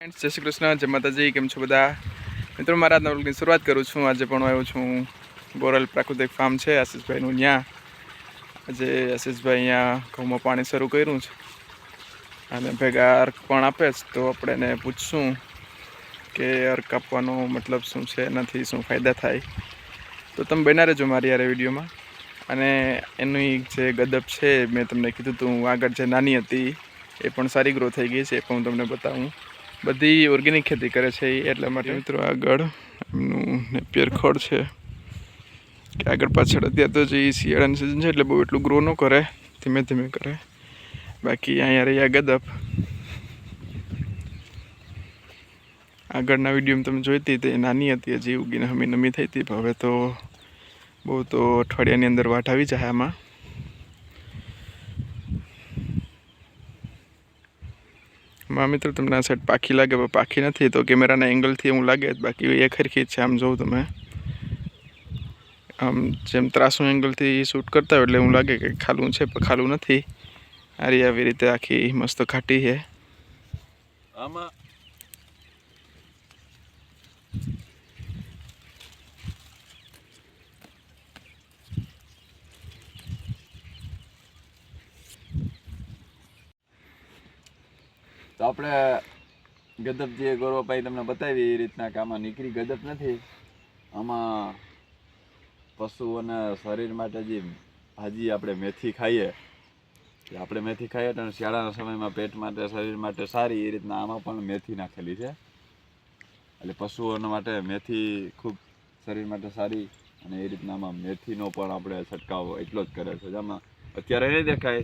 જય શ્રી કૃષ્ણ, જય માતાજી, કેમ છો બધા? મિત્રો, મારા આજના વ્લોગની શરૂઆત કરું છું. આજે પણ આવ્યો છું બોરલ પ્રાકૃતિક ફાર્મ છે, આશીષભાઈનું ત્યાં. આજે આશીષભાઈ અહીંયા ઘઉંમાં પાણી શરૂ કર્યું છે. અને ભેગા અર્ક પણ આપે છે, તો આપણે એને પૂછશું કે અર્ક આપવાનો મતલબ શું છે, એનાથી શું ફાયદા થાય. તો તમે બના રહેજો મારી યારે વિડીયોમાં. અને એની જે ગદબ છે, મેં તમને કીધું હતું આગળ જે નાની હતી, એ પણ સારી ગ્રો થઈ ગઈ છે, એ પણ હું તમને બતાવું. બધી ઓર્ગેનિક ખેતી કરે છે એટલા માટે મિત્રો આગળ એમનું નેપિયર ખડ છે. કે આગળ પાછળ અત્યારે તો જે શિયાળાની સિઝન છે એટલે બહુ એટલું ગ્રો ન કરે, ધીમે ધીમે કરે. બાકી અહીંયા રહ્યા ગદપ આગળના વિડીયોમાં તમે જોઈતી તે નાની હતી, હજી ઉગીને હમી નમી થઈ હતી હવે તો બહુ તો અઠવાડિયાની અંદર વાટ આવી જાય આમાં. માં મિત્રો, તમને આ સાઈડ પાખી લાગે, પણ પાખી નથી. તો કેમેરાના એંગલથી એવું લાગે બાકી એ ખરખી છે, આમ જોઉં તમે. આમ જેમ ત્રાસું એંગલથી શૂટ કરતા હોય એટલે એવું લાગે કે ખાલું છે, પણ ખાલું નથી. આરી આવી રીતે આખી મસ્ત ઘાટી છે. આમાં તો આપણે ગદપ જે ગૌરવભાઈ તમને બતાવી એ રીતના કે આમાં નીકળી ગદપ નથી. આમાં પશુઓના શરીર માટે જે ભાજી આપણે મેથી ખાઈએ આપણે મેથી ખાઈએ તો શિયાળાના સમયમાં પેટ માટે, શરીર માટે સારી એ રીતના આમાં પણ મેથી નાખેલી છે. એટલે પશુઓના માટે મેથી ખૂબ શરીર માટે સારી અને એ રીતના આમાં મેથીનો પણ આપણે છંટકાવ એટલો જ કરે છે. જેમાં અત્યારે નહીં દેખાય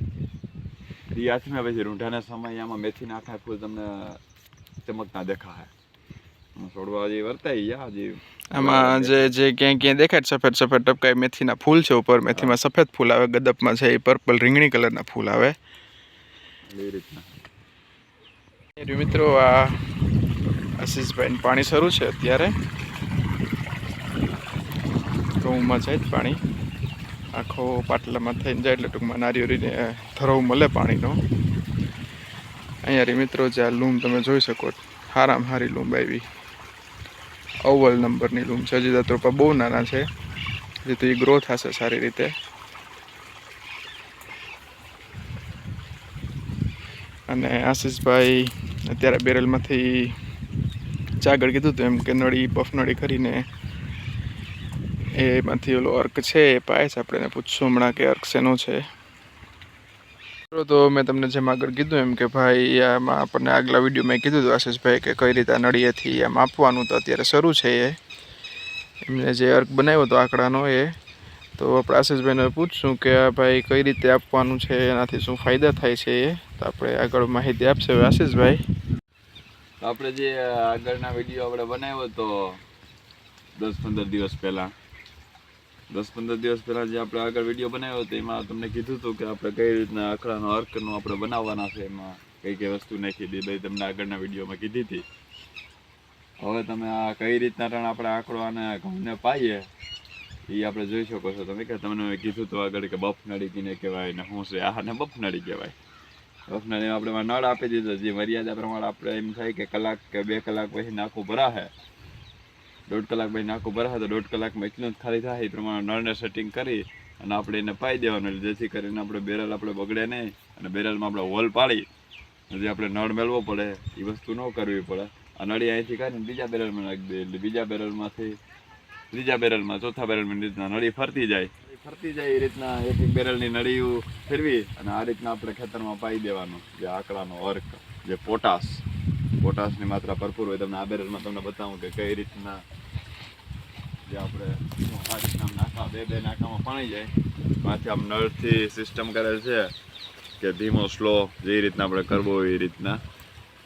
એ મેં પછી રૂંઢાના સમય આમાં મેથી નાખાય ફૂલ તમને ચમકતા દેખાય. છોડવા હજી વર્તાઈ ગયા હજી આમાં જે જે ક્યાંય ક્યાંય દેખાય સફેદ સફેદ ટપકાય મેથીના ફૂલ છે ઉપર. મેથીમાં સફેદ ફૂલ આવે ગદપમાં છે એ પર્પલ રીંગણી કલરના ફૂલ આવે. એ રીતના. મિત્રો આ આશીષભાઈને પાણી શરૂ છે અત્યારે. ઘઉંમાં જાય જ પાણી. આખો પાટલામાં થઈને જાય એટલે ટૂંકમાં નારિયેળીને ધરવ મળે પાણીનો. અહીંયા મિત્રો, જે આ લૂમ તમે જોઈ શકો, હારામ હારી લૂમ આવી. અવ્વલ નંબરની લૂમ છે. હજી તો બહુ નાના છે. જેથી ગ્રો થશે સારી રીતે. અને આશીષભાઈ અત્યારે બેરલમાંથી ચાગળ કીધું હતું એમ કે નળી બફ નળી કરીને એમાંથી ઓલો અર્ક છે, એ પાય છે. આપણે એને પૂછશું હમણાં કે અર્ક શેનો છે. તો મેં તમને જેમ આગળ કીધું એમ કે ભાઈ આમાં આપણને આગલા વિડીયોમાં કીધું હતું આશીષભાઈ કે કઈ રીતે આ નળીએથી આમ માપવાનું તો અત્યારે શરૂ છે એ. એમને જે અર્ક બનાવ્યો હતો આંકડાનો એ. તો આપણે આશીષભાઈને પૂછશું કે આ ભાઈ કઈ રીતે આપવાનું છે, એનાથી શું ફાયદા થાય છે એ. તો આપણે આગળ માહિતી આપશે હવે આશીષભાઈ. આપણે જે આગળના વીડિયો આપણે બનાવ્યો હતો દસ પંદર દિવસ પહેલાં દસ પંદર દિવસ પહેલાં જે આપણે આગળ વીડિયો બનાવ્યો હતો, એમાં તમને કીધું હતું કે આપણે કઈ રીતના આખડાનો અર્કનું આપણે બનાવવાના છે, એમાં કઈ કઈ વસ્તુ નાખી દીધી તમને આગળના વિડીયોમાં કીધી હતી. હવે તમે આ કઈ રીતના રણ આપણે આંકડો અને ઘઉંને પાઈએ એ આપણે જોઈ શકો છો તમે, કે તમને કીધું હતું આગળ કે બફ નળી કીને કહેવાય ને શું છે આને બફ નળી કહેવાય. બફ નળી આપણે નળ આપી દીધો, જે મર્યાદા પ્રમાણે આપણે એમ થાય કે કલાક કે બે કલાક પછી નાખું ભરાશે દોઢ કલાક પછી નાખું ભરાશે તો દોઢ કલાકમાં એટલું જ ખાલી થાય, એ પ્રમાણે નળને સેટિંગ કરી અને આપણે એને પાઈ દેવાનું જેથી કરીને આપણે બેરલ આપણે બગડે નહીં અને બેરલમાં આપણે હોલ પાડી. જે આપણે નળ મેળવો પડે, એ વસ્તુ ન કરવી પડે. આ નળી અહીંથી કાઢીને બીજા બેરલમાં નાખી દે એટલે બીજા બેરલમાંથી, ત્રીજા બેરલમાં, ચોથા બેરલમાં રીતના નળી ફરતી જાય. ફરતી જાય એ રીતના એક એક બેરલની નળી ફેરવી અને આ રીતના આપણે ખેતરમાં પાઈ દેવાનું, જે આકડાનો અર્ક, જે પોટાશ. પોટાશની માત્રા ભરપૂર હોય, તમને આ બેરરમાં તમને બતાવું કે કઈ રીતના જે આપણે આ રીતના નાખા, બે બે નાખામાં પાણી જાય. માથે આમ નળથી સિસ્ટમ કરેલ છે કે ધીમો સ્લો જે રીતના આપણે કરવો એ રીતના.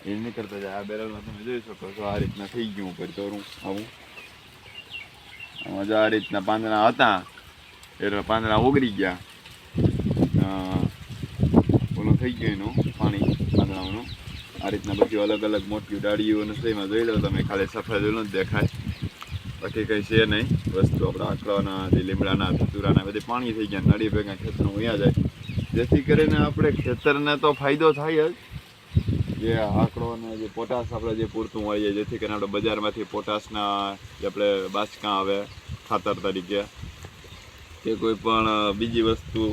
એ નીકળતા જાય. આ બેરલમાં તમે જોઈ શકો છો, આ રીતના થઈ ગયું ઉપર તોરું આવું. આમાં જો આ રીતના પાંદડા હતા. એટલે પાંદડા ઓગળી ગયા. ઓલું થઈ ગયું એનું. આ રીતના બધી અલગ અલગ મોટી ડાળીઓ અને છે એમાં જોઈ લો તમે, ખાલી સફેદ ઓલું જ દેખાય. બાકી કંઈ છે નહીં, વસ્તુ આપણા આકડાના, જે લીમડાના ધતુરાના બધી પાણી થઈ ગયા, નળી ભેગા ખેતરમાં ઉયા જાય. જેથી કરીને આપણે ખેતરને તો ફાયદો થાય જ. જે આંકડો અને જે પોટાશ આપણે જે પૂરતું હોય જેથી કરીને આપણે બજારમાંથી પોટાશના જે આપણે બાચકા આવે, ખાતર તરીકે કે કોઈ પણ બીજી વસ્તુ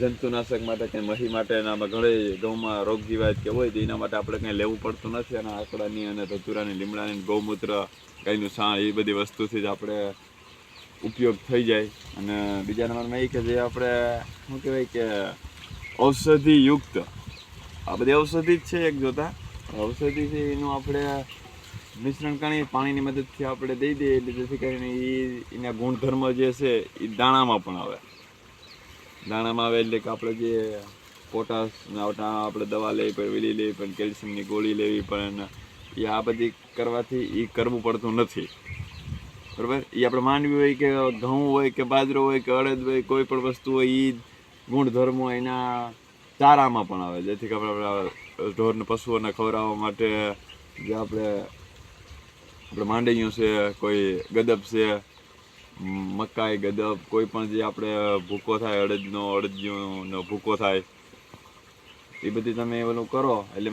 જંતુનાશક માટે કે મહી માટે ઘણે ઘણી ઘઉંમાં રોગ જીવાત કે હોય તો એના માટે આપણે કંઈ લેવું પડતું નથી. અને આંકડાની અને ધતુરાની, લીમડાની ગૌમૂત્ર, ગાયનું છાણ એ બધી વસ્તુથી જ આપણે ઉપયોગ થઈ જાય. અને બીજા નંબરમાં એ કે જે આપણે, શું કહેવાય કે, ઔષધિયુક્ત. આ બધી ઔષધિ જ છે એક જોતા. ઔષધિ છે એનું આપણે મિશ્રણ કરી પાણીની મદદથી આપણે દઈ દઈએ, એટલે જેથી કરીને એ એના ગુણધર્મ જે છે એ દાણામાં પણ આવે. દાણામાં આવે એટલે કે આપણે જે પોટાશ આપણે દવા લેવી પડે, વેલી લેવી પડે, કેલ્શિયમની ગોળી લેવી પડે એ આ બધી કરવાથી એ કરવું પડતું નથી. બરાબર? એ આપણે માનવી હોય કે ઘઉં હોય કે બાજરો હોય કે અડદ હોય, કોઈ પણ વસ્તુ હોય એ ગુણધર્મો એના ચારામાં પણ આવે. જેથી કે આપણે ઢોરને પશુઓને ખવડાવવા માટે જે આપણે આપણે માંડવીઓ છે, કોઈ ગદબ છે મકાઈ ગદબ કોઈ પણ જે આપણે ભૂકો થાય અડદનો અડદનો ભૂકો થાય એ બધી તમે ઓલું કરો. એટલે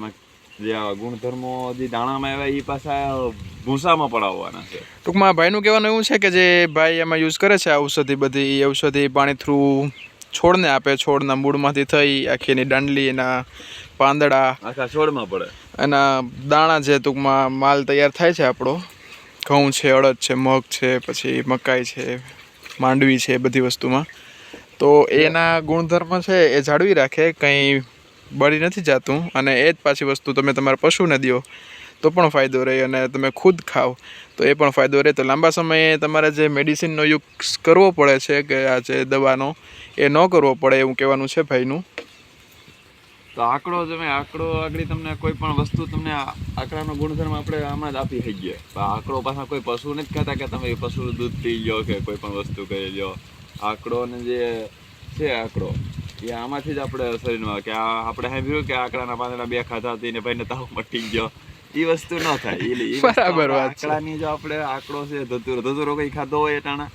જે આ ગુણધર્મો જે દાણામાં આવ્યા એ પાછા ભૂસામાં પણ આવવાના છે. ટૂંકમાં ભાઈનું કહેવાનું એવું છે કે જે ભાઈ એમાં યુઝ કરે છે ઔષધિ બધી એ ઔષધિ પાણી થ્રુ છોડને આપે છોડના મૂળમાંથી થઈ આખી એની દાંડલી એના પાંદડા આખા છોડમાં પડે. એના દાણા જે ટૂંકમાં માલ તૈયાર થાય છે આપણો ઘઉં છે, અડદ છે, મગ છે, પછી મકાઈ છે, માંડવી છે, બધી વસ્તુમાં. તો એના ગુણધર્મ છે એ જાળવી રાખે, કંઈ બળી નથી જતું અને એ જ પાછી વસ્તુ તમે તમારા પશુને દો તો પણ ફાયદો રહે અને તમે ખુદ ખાઓ, તો એ પણ ફાયદો રહે. તો લાંબા સમયે તમારે જે મેડિસિનનો યુઝ કરવો પડે છે કે આ જે દવાનો, એ ન કરવો પડે એવું કહેવાનું છે ભાઈનું. તો આંકડો તમે આંકડો આગળ તમને કોઈ પણ વસ્તુ તમને આંકડાનો ગુણધર્મ આપણે આમાં જ આપી થઈ ગયા. આંકડો પાછા કોઈ પશુ નથી કહેતા કે તમે પશુ દૂધ પી લો કે કોઈ પણ વસ્તુ કરી લો આંકડોને જે છે આંકડો એ આમાંથી જ આપણે શરીરમાં કે આ આપણે સાંભળ્યું કે આંકડાના પાંદડા બે ખાધા હતી ને ભાઈને તાવ મટી ગયો. એ વસ્તુ ન થાય. એ બરાબર. આંકડાની જો આપણે આંકડો છે ધતુરો ધતુરો કઈ ખાધો હોય અટાણા?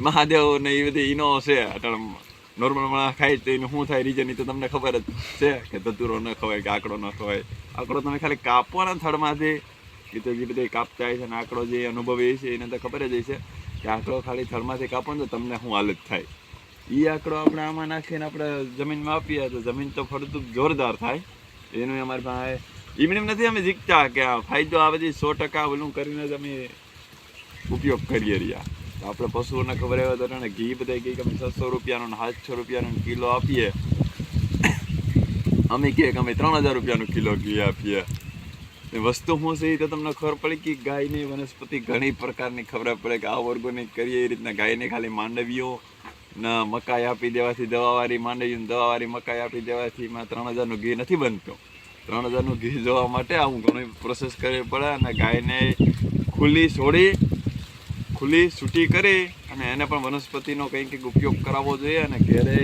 મહાદેવ ને એ બધી ઈનો છે અટાણા. નોર્મલ માણસ ખાય તો એનું શું થાય રીઝન તો તમને ખબર જ છે કે ધતુરો ન ખવાય કે આંકડો ન ખવાય. આંકડો તમે ખાલી કાપવાના થડમાંથી એ તો જે બધા કાપતા હોય છે અને આંકડો જે અનુભવી છે એને તો ખબર જ છે કે આંકડો ખાલી થડમાંથી કાપો ને તો તમને શું હાલત થાય. એ આંકડો આપણે આમાં નાખીને આપણે જમીનમાં આપીએ તો જમીન તો ફળતું જોરદાર થાય. એનું અમારી પાસે એમને એમ નથી અમે જીતતા કે ફાયદો આ બધી સો ટકા ઓલું કરીને જ અમે ઉપયોગ કરીએ રહ્યા. આપણે પશુઓને ખબર આવે તો ને ઘી બધા કહે કે અમે છસો રૂપિયાનો ને સાતસો રૂપિયાનો કિલો આપીએ. અમે કહે કે અમે ત્રણ હજાર રૂપિયાનું કિલો ઘી આપીએ. એ વસ્તુ શું છે તો તમને ખબર પડી કે ગાયની વનસ્પતિ ઘણી પ્રકારની ખબર પડે કે આ ઓર્ગોનિક કરીએ એ રીતના ગાયને ખાલી માંડવીઓ ના મકાઈ આપી દેવાથી દવાવાળી માંડવીને દવાવાળી મકાઈ આપી દેવાથી એમાં ત્રણ હજારનું ઘી નથી બનતું. ત્રણ હજારનું ઘી જોવા માટે આવું ઘણી પ્રોસેસ કરવી પડે અને ગાયને ખુલ્લી છોડી ખુલ્લી છૂટી કરી અને એને પણ વનસ્પતિનો કંઈક કંઈક ઉપયોગ કરાવવો જોઈએ અને ઘેરે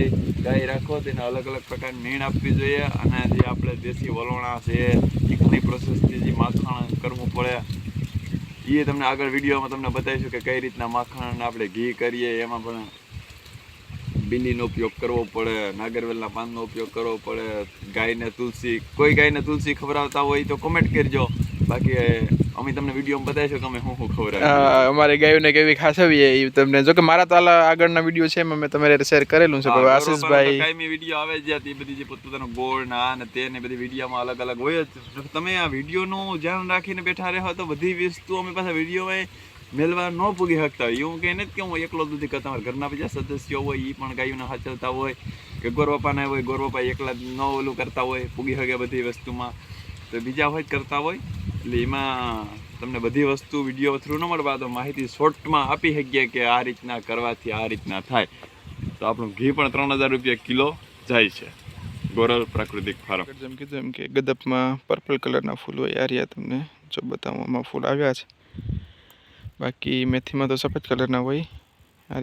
ગાય રાખો તેને અલગ અલગ પ્રકારની નીણ આપવી જોઈએ અને જે આપણે દેશી વલોણા છે એ ઘણી પ્રોસેસથી જે માખણ કરવું પડે એ તમને આગળ વિડીયોમાં તમને બતાવીશું કે કઈ રીતના માખણ આપણે ઘી કરીએ, એમાં પણ બિલીનો ઉપયોગ કરવો પડે, નાગરવેલના પાનનો ઉપયોગ કરવો પડે, ગાયને તુલસી, કોઈ ગાયને તુલસી ખવડાવતા હોય તો કોમેન્ટ કરજો. બાકી અમે તમને વીડિયો બતાવીશું કે અમે શું શું ખવડાવીએ. અ, અમારે ગાયોને કેવી ખાસવીએ એ તમને. જો કે મારા તો આગળના વીડિયો છે મેં તમારે શેર કરેલું છે હા, આશીષભાઈ કાંઈ વીડિયો આવે છે તે બધી જે પોતપોતાનો ગોળ ના ને તે ને બધી વિડીયોમાં અલગ અલગ હોય જ. તમે આ વિડીયોનું ધ્યાન રાખીને બેઠા રહ્યા તો બધી વસ્તુ અમે પાછા વિડીયોમાં મેળવા ન પૂગી શકતા. હોય એવું કંઈ નથી કે હું એકલો દૂધી કરતા. હોય ઘરના બીજા સદસ્યો હોય એ પણ ગાયોને સાચવતા હોય કે ગોરબાપાના હોય ગોરબાપા એકલા ન ઓલું કરતા હોય પૂગી શકે બધી વસ્તુમાં. તો બીજા હોય કરતા હોય. એટલે એમાં તમને બધી વસ્તુ વીડિયો થ્રુ ન મળવા તો માહિતી શોર્ટમાં આપી શકીએ કે આ રીતના કરવાથી આ રીતના થાય. તો આપણું ઘી પણ ત્રણ હજાર રૂપિયા કિલો જાય છે. ગોરલ પ્રાકૃતિક ફાર્મ જેમ કીધું એમ કે ગદપમાં પર્પલ કલરના ફૂલ હોય, આ તમને જો બતાવવામાં ફૂલ આવ્યા છે. બાકી મેથીમાં તો સફેદ કલરના હોય. આ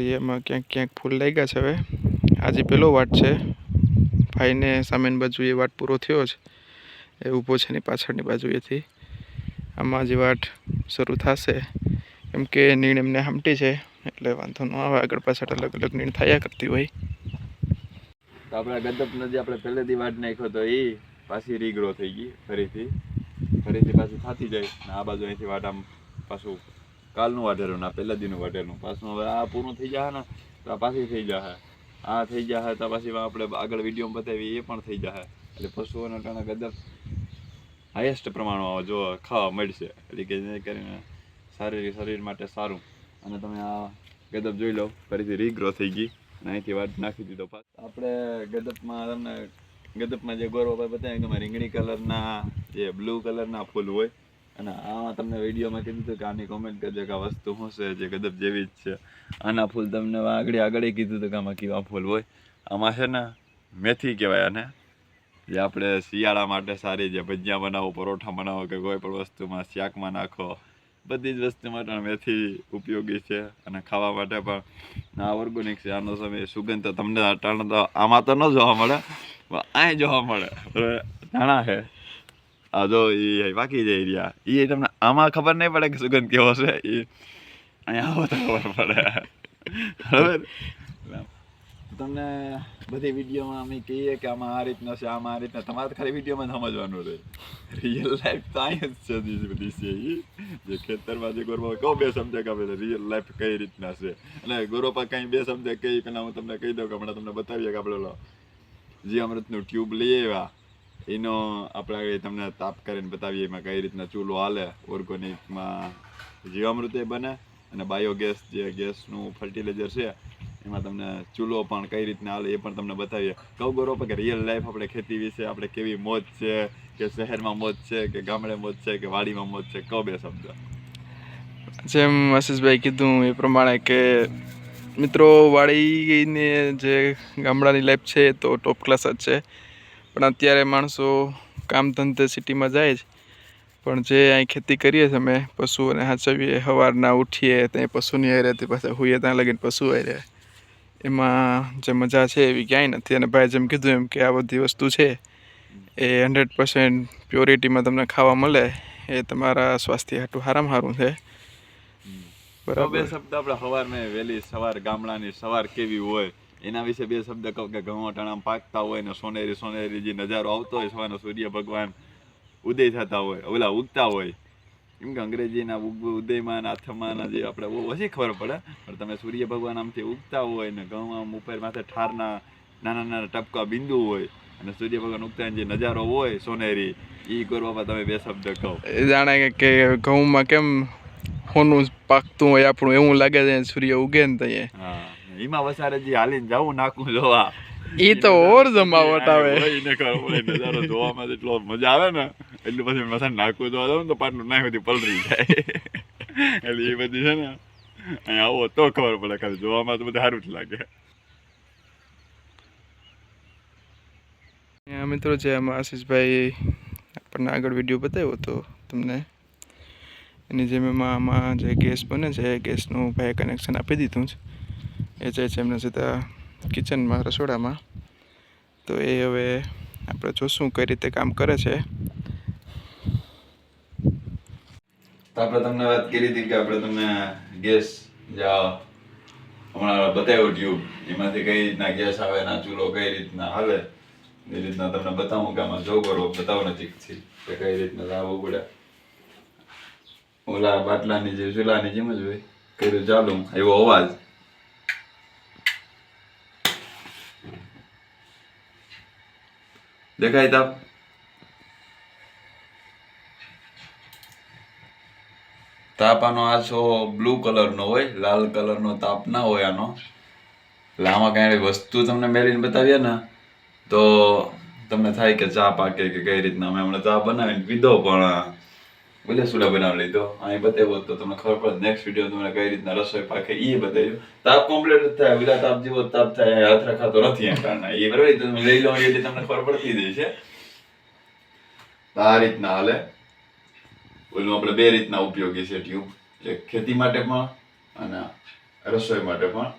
ક્યાંક ક્યાંક ફૂલ લાગ્યા છે હવે. આજે પહેલો વાટ છે, ભાઈને સામેની બાજુ એ વાટ પૂરો થયો છે એ ઊભો છે એની પાછળની બાજુએથી. આમાં જે વાટ શરૂ થશે. કેમ કે નીણ એમને હામટી છે, એટલે વાંધો ન આવે. આગળ પાછળ અલગ અલગ નીણ થયા કરતી હોય. તો આપણે ગદપ નદી આપણે પહેલેથી વાટ નાખ્યો તો એ પાછી રીગ્રો થઈ ગઈ ફરીથી. ફરીથી પાછી થાતી જાય. ને આ બાજુ અહીંથી આમ પાછું કાલનું વાઢેલું ના પહેલા દીનું વાઢેલું. પાછું હવે આ પૂરું થઈ જાય ને, તો આ પાછી થઈ જાય આ થઈ જાય તો પાછી આપણે આગળ વિડીયોમાં બતાવી એ પણ થઈ જાય એટલે પશુઓના ટાણા ગદર હાઈએસ્ટ પ્રમાણમાં જો ખાવા મળશે. એટલે કે જે કરીને શારીરિક શરીર માટે સારું. અને તમે આ ગદપ જોઈ લો, ફરીથી રીગ્રો થઈ ગઈ. અને અહીંથી વાત નાખી દીધો આપણે ગદપમાં તમને ગદપમાં જે ગોરવાભાઈ બતાવ્યું તમે રીંગણી કલરના, જે બ્લુ કલરના ફૂલ હોય. અને આમાં તમને વિડીયોમાં કીધું હતું કે આની કોમેન્ટ કરજો કે આ વસ્તુ શું છે, જે ગદપ જેવી જ છે. આના ફૂલ તમને આગળ આગળ કીધું હતું કે આમાં કેવા ફૂલ હોય. આમાં છે ને, મેથી કહેવાય આને. જે આપણે શિયાળા માટે સારી જે ભજીયા બનાવો, પરોઠા બનાવો કે કોઈ પણ વસ્તુમાં શાકમાં નાખો, બધી જ વસ્તુમાં પણ મેથી ઉપયોગી છે અને ખાવા માટે પણ. આ ઓર્ગોનિક છે, આનો સમય સુગંધ તો તમને અટાણે તો આમાં તો ન જોવા મળે, પણ અહીં જોવા મળે? ધાણા છે. આ જો એ બાકી જાય રહ્યા. એ તમને આમાં ખબર નહીં પડે કે સુગંધ કેવો છે. એ અહીંયા આવો તો ખબર પડે. બરાબર? તમને બધી વિડીયોમાં અમે કહીએ કે આમાં આ રીતના છે, આમાં આ રીતના. તમારે ખાલી વિડીયોમાં સમજવાનું રહે. રિયલ લાઈફ જ છે બધી છે ઈ. જે ખેતરમાં જે ગોરબા કહો બે શબ્દ કે આપણે રિયલ લાઈફ કઈ રીતના છે. અને ગોરોપા કંઈ બે શબ્દ કહી પહેલાં હું તમને કહી દઉં કે હમણાં તમને બતાવીએ કે આપણે જે જીવામૃતનું ટ્યુબ લઈ આવ્યા. એનો આપણે તમને તાપ કરીને બતાવીએ એમાં કઈ રીતના ચૂલો હાલે ઓર્ગોનિકમાં જીવામૃતે બને અને બાયોગેસ જે ગેસનું ફર્ટિલાઇઝર છે એમાં તમને ચૂલો પણ કઈ રીતના હાલે એ પણ તમને બતાવીએ. કહું ગૌરવ કે રિયલ લાઈફ આપણે ખેતી વિશે આપણે કેવી મોજ છે, કે શહેરમાં મોજ છે, કે ગામડે મોજ છે, કે વાડીમાં મોજ છે, કહો બે શબ્દ. જેમ આશીષભાઈ કીધું એ પ્રમાણે કે મિત્રો વાડીને જે ગામડાની લાઈફ છે તો ટોપ ક્લાસ જ છે. પણ અત્યારે માણસો કામ ધંધે સિટીમાં જાય જ. પણ જે અહીં ખેતી કરીએ છીએ અમે, પશુઓને હાચવીએ, સવારના ઉઠીએ, ત્યાં પશુની હારે પાછા હોઈએ, ત્યાં લગીને પશુ હારે એમાં જે મજા છે એવી ક્યાંય નથી. અને ભાઈ જેમ કીધું એમ કે આ બધી વસ્તુ છે એ હંડ્રેડ પર્સન્ટ પ્યોરિટીમાં તમને ખાવા મળે એ તમારા સ્વાસ્થ્ય હાટું સારામાં સારું છે. બરાબર બે શબ્દ આપણે સવારમાં વહેલી સવાર ગામડાની સવાર કેવી હોય એના વિશે બે શબ્દ કહું કે ઘઉં અટાણા પાકતા હોય ને સોનેરી સોનેરી જે નજારો આવતો હોય સવારનો સૂર્ય ભગવાન ઉદય થતા હોય ઓલા ઉગતા હોય. કેમ કે અંગ્રેજીના ઉદયમાં ને જે આપણે બહુ ઓછી ખબર પડે પણ તમે સૂર્ય ભગવાન આમથી ઉગતા હોય ને ઘઉં આમ ઉપર માથે ઠારના નાના નાના ટપકા બિંદુ હોય અને સૂર્ય ભગવાન ઉગતા જે નજારો હોય સોનેરી એ કરવામાં તમે બે શબ્દ કહો. એ જાણે કે- ઘઉંમાં કેમ હોનું પાકતું હોય આપણું એવું લાગે છે સૂર્ય ઉગે ને ત્યાં હા એમાં વસારે જે હાલીને જવું નાખું જોવા. ઈ તો ઓર જમાવટ આવે. એને ખબર નજારો જોવામાં એટલો મજા આવે ને એટલું પછી મસા નાખવું જોવા જાવ ને તો પાટલું નાખી બધી પલરી જાય. એટલે એ બધી છે ને અહીંયા આવો તો ખબર પડે ખાલી જોવામાં તો બધું સારું જ લાગે. મિત્રો જે આમાં આશીષભાઈ આપણને આગળ વીડિયો બતાવ્યો હતો તમને એની જેમ એમાં આમાં જે ગેસ બને છે એ ગેસનું ભાઈ કનેક્શન આપી દીધું છે. એ જે છે એમને સીધા કિચનમાં, રસોડામાં. તો એ હવે આપણે જોશું કઈ રીતે કામ કરે છે. તો આપણે તમને વાત કરી હતી કે આપણે તમને ગેસ જે હમણાં બતાવ્યો ટ્યુબ એમાંથી કઈ રીતના ગેસ આવે ના ચૂલો કઈ રીતના હાલે, એ રીતના તમને બતાવું કે આમાં જો કરો બતાવો નજીકથી કે કઈ રીતના લાવવું પડે. ઓલા બાટલાની જે ચૂલાની જેમ જ હોય, કર્યું ચાલુ, એવો અવાજ. દેખાય તાપ તાપાનો આછો બ્લુ કલરનો હોય, લાલ કલરનો તાપ ના હોય આનો. એટલે આમાં કાંઈ વસ્તુ તમને મેળવીને બતાવીએ ને, તો તમને થાય કે ચા પાકે કે કઈ રીતના. અમે હમણાં ચા બનાવીને પીધો પણ ભલે સુડા બનાવી લીધો અહીં બતાવ્યો તો તમને ખબર પડે. નેક્સ્ટ વીડિયો તમને કઈ રીતના રસોઈ પાકે એ બતાવ્યું. તાપ કમ્પ્લીટ જ થાય, વિલા તાપ જેવો તાપ થાય, હાથ રખાતો નથી એમ કારણે. એ બરાબર તમે લઈ લો એટલે તમને ખબર પડતી જાય છે. આ રીતના હાલે. ઓલું આપણે બે રીતના ઉપયોગી છે ટ્યુબ એક ખેતી માટે પણ અને રસોઈ માટે પણ.